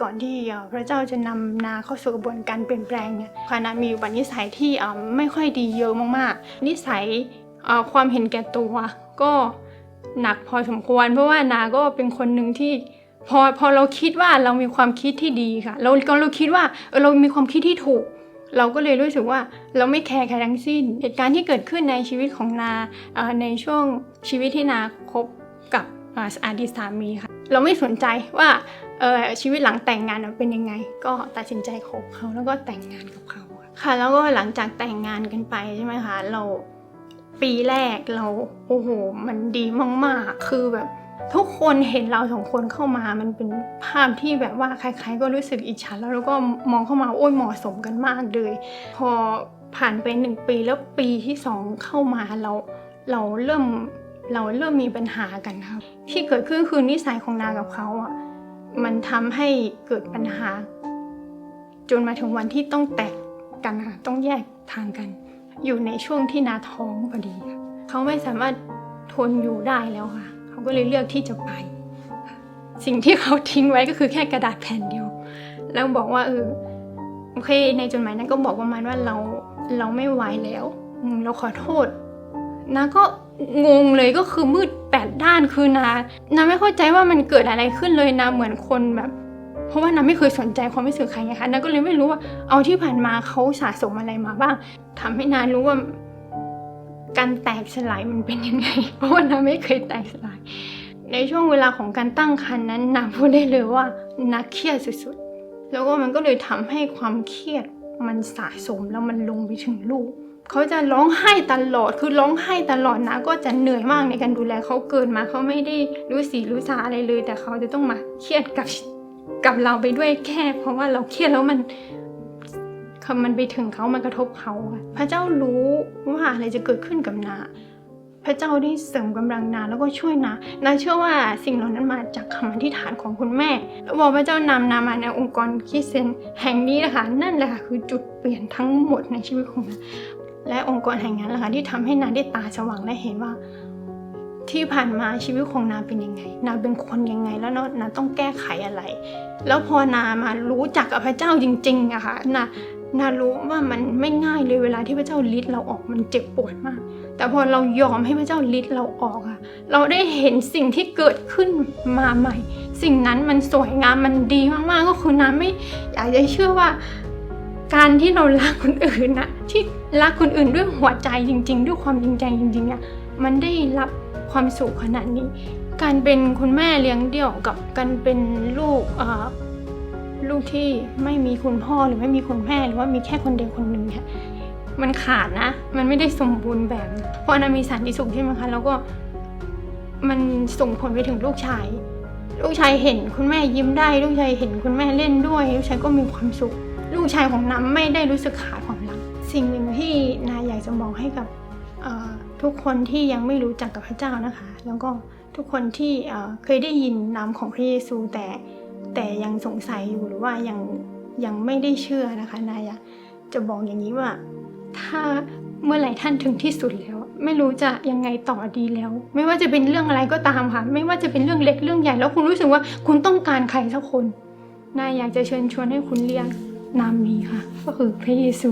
ก่อนที่พระเจ้าจะนำนาเข้าสู่กระบวนการเปลี่ยนแปลงเนี่ยคานามีอุปนิสัยที่ไม่ค่อยดีเยอะมากๆ นิสัยความเห็นแก่ตัวก็หนักพอสมควร เพราะว่านาก็เป็นคนหนึ่งที่พอพอเราคิดว่าเรามีความคิดที่ดีค่ะ เราก็เราคิดว่าเออเรามีความคิดที่ถูก เราก็เลยรู้สึกว่าเราไม่แคร์ใครทั้งสิ้น เหตุการณ์ที่เกิดขึ้นในชีวิตของนาในช่วงชีวิตที่นาคบกับอ่ออดีตสามีค่ะ เราไม่สนใจว่า เออชีวิตหลังแต่งงานเป็นยังไง ก็ตัดสินใจคบเขาแล้วก็แต่งงานกับเขาค่ะ แล้วก็หลังจากแต่งงานกันไปใช่ไหมคะเราปีแรกเราโอ้โหมันดีมาก ๆ คือแบบทุกคนเห็นเราสองคนเข้ามา มันเป็นภาพที่แบบว่าใคร ๆ ก็รู้สึกอิจฉาแล้วเราก็มองเข้ามาโอ้ยเหมาะสมกันมากเลย พอผ่านไปหนึ่งปีแล้วปีที่สองเข้ามาเราเราเริ่มเราเริ่มมีปัญหากันครับ ที่เกิดขึ้นคือนิสัยของนากับเขาอะ มันทำให้เกิดปัญหา จนมาถึงวันที่ต้องแตกกันค่ะต้องแยกทางกัน อยู่ในช่วงที่นาท้องพอดีเขาไม่สามารถทนอยู่ได้แล้วค่ะเขาก็เลยเลือกที่จะไป สิ่งที่เขาทิ้งไว้ก็คือแค่กระดาษแผ่นเดียว แล้วบอกว่าเออโอเค ในจดหมายนั้นก็บอกประมาณว่าเราเราไม่ไหวแล้วเราขอโทษนาก็ งงเลยก็คือมืดแปดด้านคือนานาไม่เข้าใจว่ามันเกิดอะไรขึ้นเลยนาเหมือนคนแบบ เพราะว่านาไม่เคยสนใจความรู้สึกใครไงคะนาก็เลยไม่รู้ว่าเอาที่ผ่านมาเขาสะสมอะไรมาบ้างทำให้นารู้ว่าการแตกสลายมันเป็นยังไง เพราะว่านาไม่เคยแตกสลาย ในช่วงเวลาของการตั้งครรภ์นั้นนาพูดได้เลยว่านาเครียดสุดๆแล้วก็มันก็เลยทำให้ความเครียดมันสะสมแล้วมันลงไปถึงลูก เขาจะร้องไห้ตลอด คือร้องไห้ตลอดนะ ก็จะเหนื่อยมากในการดูแลเขาเกินมาเขาไม่ได้รู้สีรู้สาอะไรเลย แต่เขาจะต้องมาเครียดกับกับเราไปด้วยแค่ เพราะว่าเราเครียดแล้วมันคำมันไปถึงเขามันกระทบเขาอะพระเจ้ารู้ว่าอะไรจะเกิดขึ้นกับนาพระเจ้าได้เสริมกำลังนาแล้วก็ช่วยนานาเชื่อว่าสิ่งเหล่านั้นมาจากคำอธิษฐานของคุณแม่แล้วบอกพระเจ้านำนามาในองค์กรคิเตียนแห่งนี้นะคะ นั่นแหละค่ะคือจุดเปลี่ยนทั้งหมดในชีวิตของนา และองค์กรแห่งนั้นแหละค่ะที่ทำให้นาได้ตาสว่างและเห็นว่า ที่ผ่านมาชีวิตของนาเป็นยังไง นาเป็นคนยังไงแล้วเนาะนาต้องแก้ไขอะไร แล้วพอนามารู้จักกับพระเจ้าจริงๆอะค่ะนานารู้ว่ามันไม่ง่ายเลยเวลาที่พระเจ้าลิดเราออกมันเจ็บปวดมาก แต่พอเรายอมให้พระเจ้าลิดเราออกอะเราได้เห็นสิ่งที่เกิดขึ้นมาใหม่ สิ่งนั้นมันสวยงามมันดีมากๆก็คือน้ำไม่อยากจะเชื่อว่า การที่เรารักคนอื่นนะที่รักคนอื่นด้วยหัวใจจริง ๆ ด้วยความจริงใจจริงๆอะมันได้รับความสุขขนาดนี้ การเป็นคุณแม่เลี้ยงเดี่ยวกับการเป็นลูกอ่อลูกที่ไม่มีคุณพ่อหรือไม่มีคุณแม่หรือว่ามีแค่คนเดียวคนหนึ่งเนี่ยมันขาดนะ มันไม่ได้สมบูรณ์แบบ เพราะนามีสันติสุขใช่ไหมคะแล้วก็มันส่งผลไปถึงลูกชาย ลูกชายเห็นคุณแม่ยิ้มได้ ลูกชายเห็นคุณแม่เล่นด้วย ลูกชายก็มีความสุข ลูกชายของน้ำไม่ได้รู้สึกขาดความรัก สิ่งหนึ่งที่นายอยากจะบอกให้กับทุกคนที่ยังไม่รู้จักกับพระเจ้านะคะ แล้วก็ทุกคนที่เคยได้ยินนามของพระเยซูแต่แต่ยังสงสัยอยู่หรือว่ายังยังไม่ได้เชื่อนะคะนาอยากจะบอกอย่างนี้ว่า ถ้าเมื่อไหร่ท่านถึงที่สุดแล้ว ไม่รู้จะยังไงต่อดีแล้ว ไม่ว่าจะเป็นเรื่องอะไรก็ตามค่ะ ไม่ว่าจะเป็นเรื่องเล็กเรื่องใหญ่แล้วคุณรู้สึกว่าคุณต้องการใครสักคนนายอยากจะเชิญชวนให้คุณเรียก นามนี้ค่ะ ก็คือพระเยซู